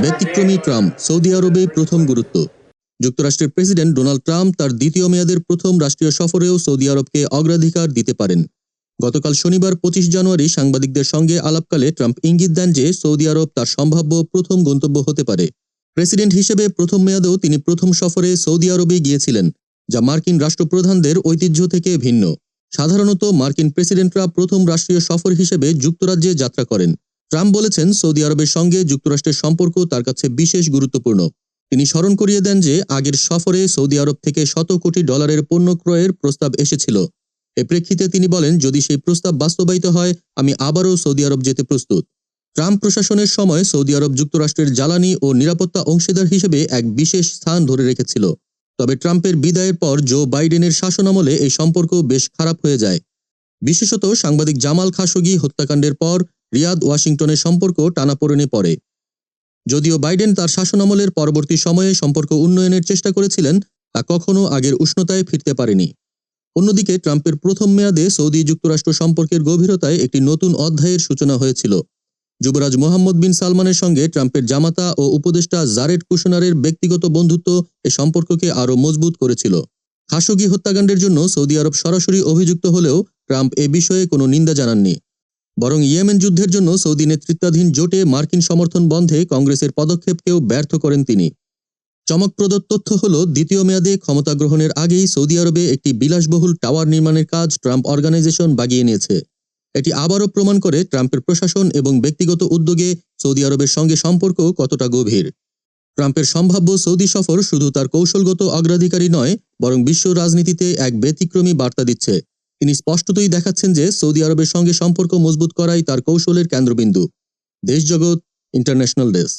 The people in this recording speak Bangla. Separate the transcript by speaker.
Speaker 1: ব্যতিক্রমী ট্রাম্প, সৌদি আরবে প্রথম গুরুত্ব। যুক্তরাষ্ট্রের প্রেসিডেন্ট ডোনাল্ড ট্রাম্প তার দ্বিতীয় মেয়াদের প্রথম রাষ্ট্রীয় সফরেও সৌদি আরবকে অগ্রাধিকার দিতে পারেন। গতকাল শনিবার পঁচিশ জানুয়ারি সাংবাদিকদের সঙ্গে আলাপকালে ট্রাম্প ইঙ্গিত দেন যে সৌদি আরব তার সম্ভাব্য প্রথম গন্তব্য হতে পারে। প্রেসিডেন্ট হিসেবে প্রথম মেয়াদেও তিনি প্রথম সফরে সৌদি আরবে গিয়েছিলেন, যা মার্কিন রাষ্ট্রপ্রধানদের ঐতিহ্য থেকে ভিন্ন। সাধারণত মার্কিন প্রেসিডেন্টরা প্রথম রাষ্ট্রীয় সফর হিসেবে যুক্তরাজ্যে যাত্রা করেন। ট্রাম্প বলেছেন সৌদি আরবের সঙ্গে যুক্তরাষ্ট্রের সম্পর্ক তার কাছে বিশেষ গুরুত্বপূর্ণ। তিনি স্মরণ করিয়ে দেন যে আগের সফরে সৌদি আরব থেকে শত কোটি ডলারের পণ্য ক্রয়ের প্রস্তাব এসেছিল। এ প্রেক্ষিতে তিনি বলেন, যদি সেই প্রস্তাব বাস্তবায়িত হয়, আমি আবারও সৌদি আরব যেতে প্রস্তুত। ট্রাম্প প্রশাসনের সময় সৌদি আরব যুক্তরাষ্ট্রের জ্বালানি ও নিরাপত্তা অংশীদার হিসেবে এক বিশেষ স্থান ধরে রেখেছিল। তবে ট্রাম্পের বিদায়ের পর জো বাইডেনের শাসনামলে এই সম্পর্ক বেশ খারাপ হয়ে যায়। বিশেষত সাংবাদিক জামাল খাশোগি হত্যাকাণ্ডের পর রিয়াদ ওয়াশিংটনের সম্পর্ক টানাপোড়েনে পড়ে। যদিও বাইডেন তার শাসনামলের পরবর্তী সময়ে সম্পর্ক উন্নয়নের চেষ্টা করেছিলেন, তা কখনও আগের উষ্ণতায় ফিরতে পারেনি। অন্যদিকে ট্রাম্পের প্রথম মেয়াদে সৌদি যুক্তরাষ্ট্র সম্পর্কের গভীরতায় একটি নতুন অধ্যায়ের সূচনা হয়েছিল। যুবরাজ মোহাম্মদ বিন সালমানের সঙ্গে ট্রাম্পের জামাতা ও উপদেষ্টা জারেড কুশনারের ব্যক্তিগত বন্ধুত্ব এ সম্পর্ককে আরও মজবুত করেছিল। খাশোগি হত্যাকাণ্ডের জন্য সৌদি আরব সরাসরি অভিযুক্ত হলেও ট্রাম্প এ বিষয়ে কোনো নিন্দা জানাননি। বরং ইয়েমেন যুদ্ধের জন্য সৌদি নেতৃত্বাধীন জোটে মার্কিন সমর্থন বন্ধে কংগ্রেসের পদক্ষেপকেও ব্যর্থ করেন তিনি। চমকপ্রদ তথ্য হল, দ্বিতীয় মেয়াদে ক্ষমতা গ্রহণের আগেই সৌদি আরবে একটি বিলাসবহুল টাওয়ার নির্মাণের কাজ ট্রাম্প অর্গানাইজেশন বাগিয়ে নিয়েছে। এটি আবারও প্রমাণ করে ট্রাম্পের প্রশাসন এবং ব্যক্তিগত উদ্যোগে সৌদি আরবের সঙ্গে সম্পর্ক কতটা গভীর। ট্রাম্পের সম্ভাব্য সৌদি সফর শুধু তার কৌশলগত অগ্রাধিকারী নয়, বরং বিশ্ব রাজনীতিতে এক ব্যতিক্রমী বার্তা দিচ্ছে। তিনি স্পষ্টতই দেখাচ্ছেন যে সৌদি আরবের সঙ্গে সম্পর্ক মজবুত করাই তার কৌশলের কেন্দ্রবিন্দু। দেশজগৎ ইন্টারন্যাশনাল ডেস্ক